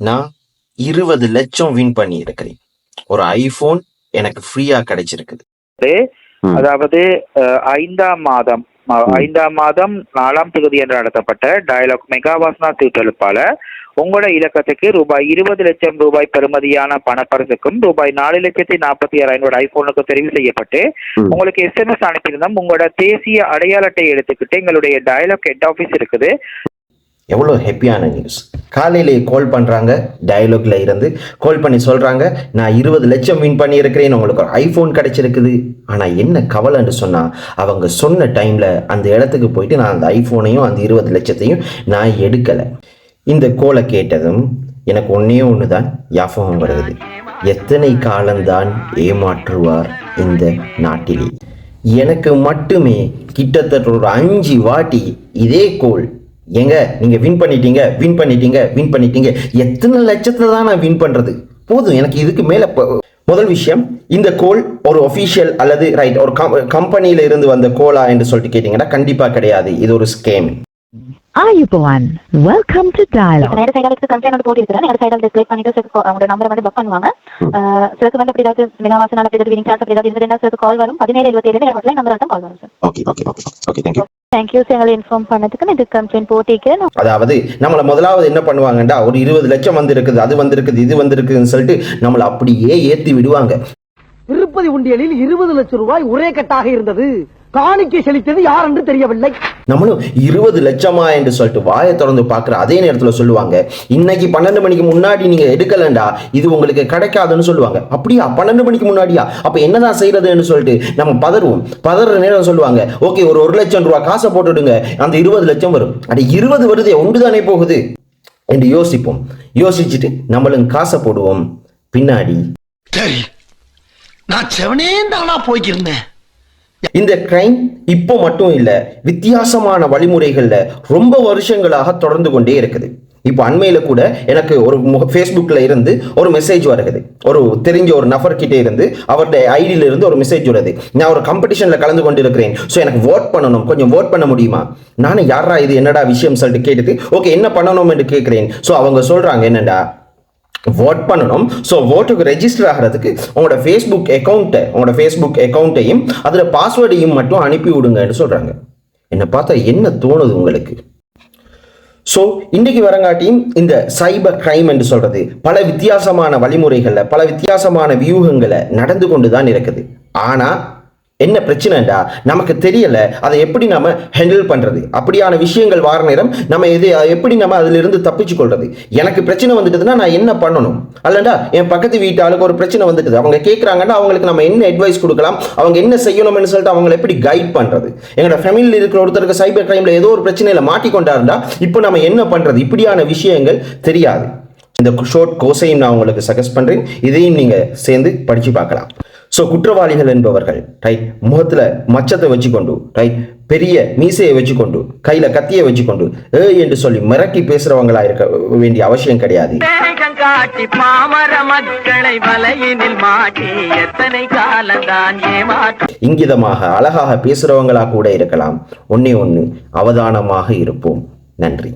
நான் இருபது லட்சம் வின் பண்ணி இருக்கிறேன் ஒரு ஐபோன் எனக்கு ஃப்ரீயா கிடைச்சிருக்குது. அதாவது ஐந்தாம் மாதம் ஐந்தாம் மாதம் நாலாம் தேதி என்று நடத்தப்பட்ட டயலாக் மெகாவாஸ்னா தீட்டெழுப்பால உங்களோட இலக்கத்துக்கு ரூபாய் இருபது லட்சம் ரூபாய் பெறுமதியான பணப்பரிசுக்கும் ரூபாய் நாலு லட்சத்தி நாற்பத்தி ஆறாயிரம் ஐபோனுக்கு தெரிவு செய்யப்பட்டு. உங்களுக்கு எஸ்எம்எஸ் அனுப்பியிருந்தோம். உங்களோட தேசிய அடையாள அட்டை எடுத்துக்கிட்டு எங்களுடைய டயலாக் ஹெட் ஆஃபீஸ் இருக்குது. எவ்வளோ ஹாப்பியான நியூஸ் காலையிலே கால் பண்ணுறாங்க டயலாக்ல இருந்து கால் பண்ணி சொல்கிறாங்க நான் இருபது லட்சம் வின் பண்ணியிருக்கிறேன் உங்களுக்கு ஒரு ஐஃபோன் கிடச்சிருக்குது. ஆனால் என்ன கவலைன்னு சொன்னால் அவங்க சொன்ன டைமில் அந்த இடத்துக்கு போயிட்டு நான் அந்த ஐஃபோனையும் அந்த இருபது லட்சத்தையும் நான் எடுக்கலை. இந்த கோலை கேட்டதும் எனக்கு ஒன்றே ஒன்று தான் யாபகம் வருது. எத்தனை காலம்தான் ஏமாற்றுவார் இந்த நாட்டிலே. எனக்கு மட்டுமே கிட்டத்தட்ட ஒரு அஞ்சு வாட்டி இதே கோல் ஏங்க நீங்க வின் பண்ணிட்டீங்க வின் பண்ணிட்டீங்க வின் பண்ணிட்டீங்க. எத்தனை லட்சத்தை தான் நான் வின் பண்றது? போதும் எனக்கு இதுக்கு மேலே முதல் விஷயம் இந்த கோல் ஒரு ஒஃபீஷியல் அல்லது ரைட் ஒரு கம்பெனியில இருந்து வந்த கோலா என்று சொல்லிட்டு கேட்டீங்கன்னா கண்டிப்பாக கிடையாது. இது ஒரு scam Ayubowan, welcome to Dialogue. நேர சைடாலுக்கு கம்ப்ளைண்ட் போட்டிருக்கிறேன் நேர சைடால் டிஸ்பிளே பண்ணிட்டு சிலருக்கு அவங்களோட நம்பரை வந்து புக் பண்ணுவாங்க. அஹ் சிலருக்கு வந்து அப்படி ஏதாவது மெகாவாசனால் அப்படி ஏதாவது வினிங் சான்ஸ் அப்படி ஏதாவது இருந்ததுன்னா சிலருக்கு கால் வரும். பதினேழு இருபத்தி ஏழு ஹெல்ப்லைன் நம்பர் வந்து கால் வரும் sir okay okay okay okay thank you thank you sir எங்களை இன்ஃபார்ம் பண்ணதுக்கு நான் இது கம்ப்ளைண்ட் போட்டிருக்கேன். அதாவது நம்மளை முதலாவது என்ன பண்ணுவாங்கண்டா? ஒரு இருபது லட்சம் வந்திருக்குது அது வந்திருக்குது இது வந்திருக்குதுன்னு சொல்லிட்டு நம்மளை அப்படியே ஏத்தி விடுவாங்க. திருப்பதி உண்டியலில் இருபது லட்சம் ரூபாய் ஒரே கட்டாக இருந்தது. காணிக்கை செலுத்தியது யார் என்று தெரியவில்லை. நம்மளும் இருபது லட்சமா என்று சொல்லிட்டு வாயை திறந்து பார்க்குற அதே நேரத்தில் சொல்லுவாங்க இன்னைக்கு பன்னெண்டு மணிக்கு முன்னாடி நீங்க எடுக்கலண்டா இது உங்களுக்கு கிடைக்காதுன்னு சொல்லுவாங்க. அப்படியா பன்னெண்டு மணிக்கு முன்னாடியா? அப்ப என்னதான் செய்யறதுன்னு சொல்லிட்டு நம்ம பதறுவோம். பதற நேரம் சொல்லுவாங்க ஓகே ஒரு ஒரு லட்சம் ரூபாய் காசை போட்டுடுங்க அந்த இருபது லட்சம் வரும். அட இருபது வருதே ஒன்று தானே போகுது? என்று யோசிப்போம். யோசிச்சுட்டு நம்மளும் காசை போடுவோம். பின்னாடி. சரி நான் செவனே தானா போய்க்கிருந்தேன். இந்த கிரைம் இப்போ மட்டும் இல்லை வித்தியாசமான வழிமுறைகளில் ரொம்ப வருஷங்களாக தொடர்ந்து கொண்டே இருக்குது. இப்போ அண்மையில் கூட எனக்கு ஒரு முக ஃபேஸ்புக்கில் இருந்து ஒரு மெசேஜ் வருகிறது ஒரு தெரிஞ்ச ஒரு நபர்கிட்ட இருந்து அவருடைய ஐடியில இருந்து ஒரு மெசேஜ் வருது. நான் ஒரு காம்படிஷனில் கலந்து கொண்டு இருக்கிறேன் ஸோ எனக்கு ஓட் பண்ணணும். கொஞ்சம் ஓட் பண்ண முடியுமா? நானும் யாரா இது? என்னடா விஷயம்? சொல்லிட்டு கேட்டுட்டு ஓகே என்ன பண்ணணும்? என்று கேட்குறேன். ஸோ அவங்க சொல்றாங்க என்னடா வோட் பண்ணணும். ஸோ ஓட்டுக்கு ரெஜிஸ்டர் ஆகிறதுக்கு உங்களோட ஃபேஸ்புக் அக்கௌண்ட்டை உங்களோட ஃபேஸ்புக் அக்கௌண்ட்டையும் அதில் பாஸ்வேர்டையும் மட்டும் அனுப்பி விடுங்கன்னு சொல்கிறாங்க என்னை பார்த்தா என்ன தோணுது உங்களுக்கு? ஸோ இன்றைக்கு வரங்காட்டியும் இந்த சைபர் கிரைம் என்று சொல்கிறது பல வித்தியாசமான வழிமுறைகளில் பல வித்தியாசமான வியூகங்களை நடந்து கொண்டு தான் இருக்குது. ஆனால் என்ன பிரச்சனைடா நமக்கு தெரியல. அதை எப்படி நம்ம ஹேண்டில் பண்ணுறது அப்படியான விஷயங்கள் வார நேரம் நம்ம எது எப்படி நம்ம அதிலிருந்து தப்பிச்சு கொள்வது எனக்கு பிரச்சனை வந்துட்டுதுன்னா நான் என்ன பண்ணணும்? அல்லண்டா என் பக்கத்து வீட்டு ஆளுக்கு ஒரு பிரச்சனை வந்துட்டுது. அவங்க கேட்குறாங்கன்னா அவங்களுக்கு நம்ம என்ன அட்வைஸ் கொடுக்கலாம்? அவங்க என்ன செய்யணும்னு சொல்லிட்டு அவங்களை எப்படி கைட் பண்ணுறது எங்களோட ஃபேமிலியில் இருக்கிற ஒருத்தருக்கு சைபர் கிரைமில் ஏதோ ஒரு பிரச்சனையில் மாட்டிக்கொண்டாருந்தா இப்போ நம்ம என்ன பண்ணுறது இப்படியான விஷயங்கள் தெரியாது. இந்த ஷோர்ட் கோர்ஸையும் நான் உங்களுக்கு சஜஸ்ட் பண்ணுறேன் இதையும் நீங்கள் சேர்ந்து படித்து பார்க்கலாம். ஸோ குற்றவாளிகள் என்பவர்கள் ரைட் முகத்துல மச்சத்தை வச்சுக்கொண்டு ரைட் பெரிய மீசையை வச்சுக்கொண்டு கையில கத்தியை வச்சுக்கொண்டு ஏ என்று சொல்லி மிரட்டி பேசுறவங்களா இருக்க வேண்டிய அவசியம் கிடையாது. காட்டி பாமர மக்களை வலையினில் மாட்டி எத்தனை காலந்தான் ஏமாற்ற இங்கிதமாக அழகாக பேசுறவங்களா கூட இருக்கலாம். ஒன்னே ஒன்று அவதானமாக இருப்போம். நன்றி.